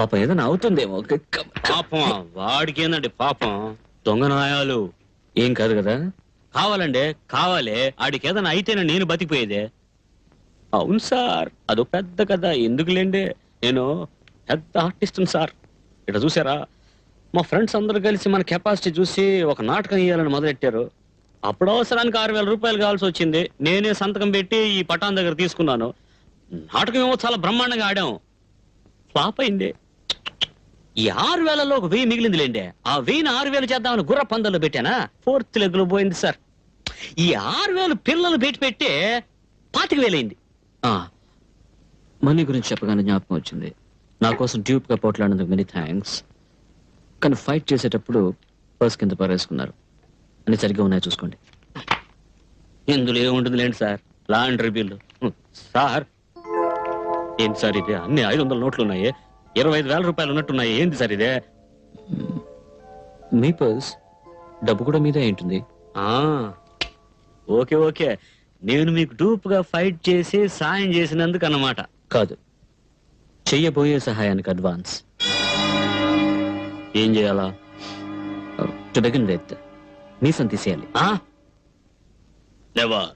పాపం ఏదైనా అవుతుందేమో పాపం వాడికి ఏందండి పాపం? దొంగ నాయాలు. ఏం కాదు కదా? కావాలండి కావాలి. ఆడికి ఏదైనా అయితేనే నేను బతికిపోయేదే. అవును సార్ అదో పెద్ద కథ. ఎందుకులేండి? నేను పెద్ద ఆర్టిస్ట్ సార్. ఇక్కడ చూసారా? మా ఫ్రెండ్స్ అందరూ కలిసి మన కెపాసిటీ చూసి ఒక నాటకం ఇవ్వాలని మొదలెట్టారు. అప్పుడు అవసరానికి ఆరు వేల రూపాయలు కావాల్సి వచ్చింది. నేనే సంతకం పెట్టి ఈ పటాన్ దగ్గర తీసుకున్నాను. నాటకం ఏమో చాలా బ్రహ్మాండంగా ఆడాం. ఫ్లాప్ అయింది. ఈ ఆరు వేలలో ఒక వెయ్యి మిగిలిందిలేండి. ఆ వెయ్యిని ఆరు వేలు చేద్దామని గుర్ర పందల్లో పెట్టానా? ఫోర్త్ లెగ్లో పోయింది సార్. ఈ ఆరు వేలు పిల్లలు పెట్టి పెట్టే పాతిక వేలైంది. ఆ మనీ గురించి చెప్పగానే జ్ఞాపకం వచ్చింది. నా కోసం డ్యూప్గా పోట్లాడినందుకు మెనీ థ్యాంక్స్ కానీ ఫైట్ చేసేటప్పుడు పర్స్ కింద పారేసుకున్నారు అన్ని సరిగ్గా ఉన్నాయో చూసుకోండి. ఇందులో ఏముంటుంది లేండి సార్? Laundry bill. సార్ ఏంటి సార్ ఇది? అన్ని ఐదు వందల నోట్లు ఉన్నాయి. ఇరవై ఐదు వేల రూపాయలు ఉన్నట్టున్నాయి ఏంటి సార్ ఇదే? మీ పర్స్ డబ్బు కూడా మీదే ఉంటుంది ఆ ఓకే ఓకే. నేను మీకు డూప్గా ఫైట్ చేసి సాయం చేసినందుకు అన్నమాట కాదు. చెయ్యబోయే సహాయానికి అడ్వాన్స్. ఏం చేయాలా? టు బిగిన్ విత్ మీసం తీసేయాలి. ఆ? నెవర్.